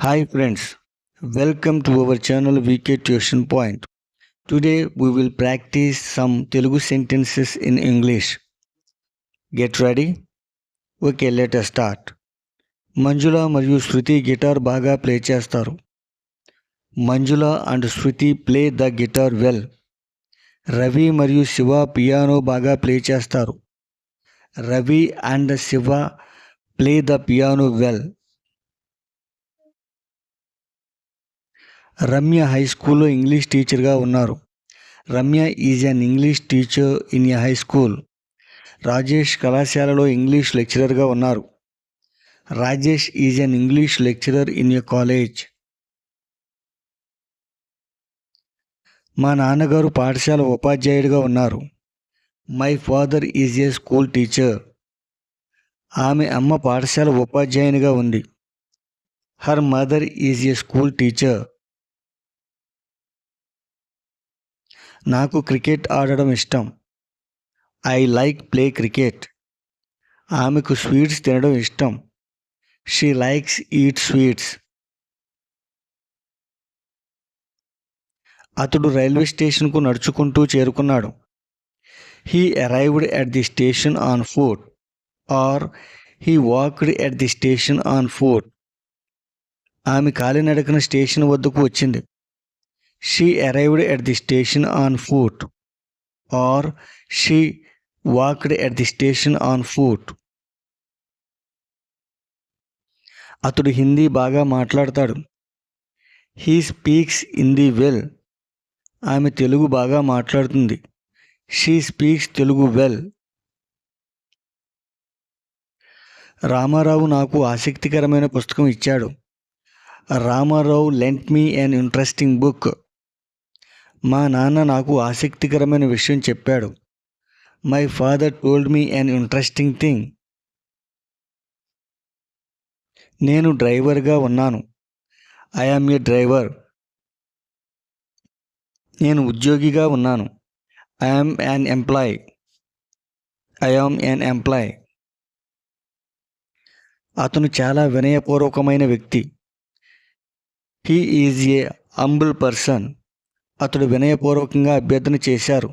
Hi friends, welcome to our channel VK Tuition Point. Today we will practice some Telugu sentences in English. Get ready? Okay, let us start. మంజుల మరియు శృతి guitar బాగా play చేస్తారు Manjula and Shruti play the guitar well Ravi మరియు Shiva piano బాగా play చేస్తారు Ravi and Shiva play the piano well Ramya high స్కూల్లో English టీచర్గా ఉన్నారు. Ramya is an English teacher in a high school. Rajesh కళాశాలలో English లెక్చరర్గా ఉన్నారు. Rajesh is an English lecturer in a college. మా నాన్నగారు పాఠశాల ఉపాధ్యాయుడిగా ఉన్నారు. My father is a school teacher. ఆమె అమ్మ పాఠశాల ఉపాధ్యాయునిగా ఉంది. Her mother is a school teacher. నాకు క్రికెట్ ఆడడం ఇష్టం. I like play cricket. ఆమెకు స్వీట్స్ తినడం ఇష్టం. She likes eat sweets. అతడు రైల్వే స్టేషన్కు నడుచుకుంటూ చేరుకున్నాడు. He arrived at the station on foot or he walked at the station on foot ఆమె కాలినడకన స్టేషన్ వద్దకు వచ్చింది. She arrived at the station on foot or she walked at the station on foot అతడు హిందీ బాగా మాట్లాడతాడు. He speaks Hindi well ఆమె తెలుగు బాగా మాట్లాడుతుంది. She speaks Telugu well Ramarao నాకు ఆసక్తికరమైన పుస్తకం ఇచ్చాడు. Ramarao lent me an interesting book మా నాన్న నాకు ఆసక్తికరమైన విషయం చెప్పాడు. My father told me an interesting thing నేను డ్రైవర్గా ఉన్నాను. ఐఆమ్ ఏ డ్రైవర్ నేను ఉద్యోగిగా ఉన్నాను. I am an employee I am an employee అతను చాలా వినయపూర్వకమైన వ్యక్తి. He is a humble person అతడు వినయపూర్వకంగా అభ్యర్థన చేశారు.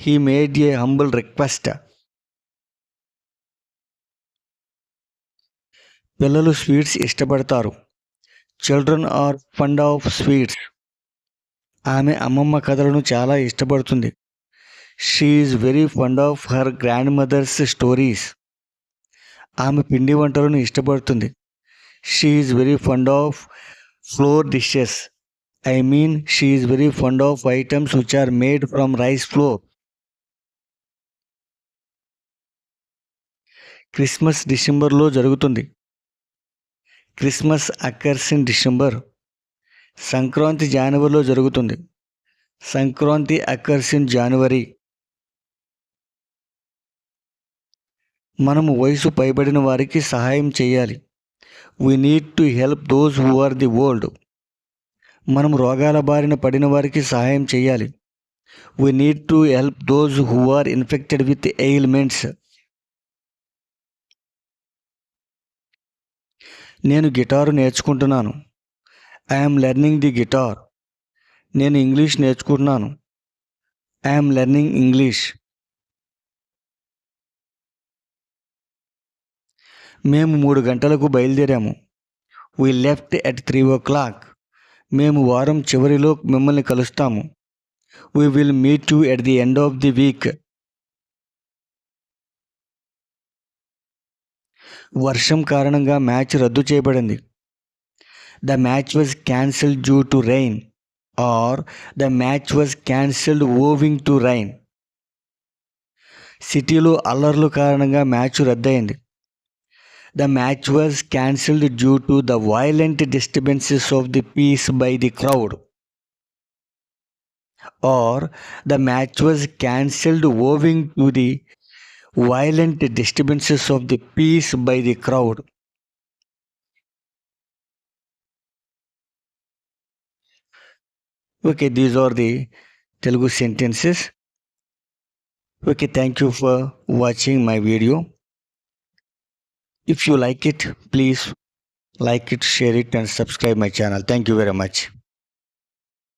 He made a humble request పిల్లలు స్వీట్స్ ఇష్టపడతారు. Children are fond of sweets ఆమె అమ్మమ్మ కథలను చాలా ఇష్టపడుతుంది. She is very fond of her grandmother's stories ఆమె పిండి వంటలను ఇష్టపడుతుంది. She is very fond of flour dishes I mean she is very fond of items which are made from rice flour Christmas డిసెంబర్లో జరుగుతుంది. Christmas occurs in December Sankranti జనవరిలో జరుగుతుంది. Sankranti occurs in January మనము వయసు పైబడిన వారికి సహాయం చేయాలి. We need to help those who are the old మనం రోగాల బారిన పడిన వారికి సహాయం చేయాలి. We need to help those who are infected with ailments నేను గిటారు నేర్చుకుంటున్నాను. ఐఎమ్ లెర్నింగ్ ది గిటార్ నేను ఇంగ్లీష్ నేర్చుకుంటున్నాను. ఐఎమ్ లెర్నింగ్ ఇంగ్లీష్ మేము మూడు గంటలకు బయలుదేరాము. We left at three o'clock మేము వారం చివరిలో మిమ్మల్ని కలుస్తాము. We will meet you at the end of the week వర్షం కారణంగా మ్యాచ్ రద్దు చేయబడింది. The match was cancelled due to rain or the match was cancelled owing to rain సిటీలో అల్లర్లు కారణంగా మ్యాచ్ రద్దయింది. The match was cancelled due to the violent disturbances of the peace by the crowd. Or the match was cancelled owing to the violent disturbances of the peace by the crowd. Okay, these are the Telugu sentences. Okay, thank you for watching my video. If you like it, please like it share it and subscribe my channel. Thank you very much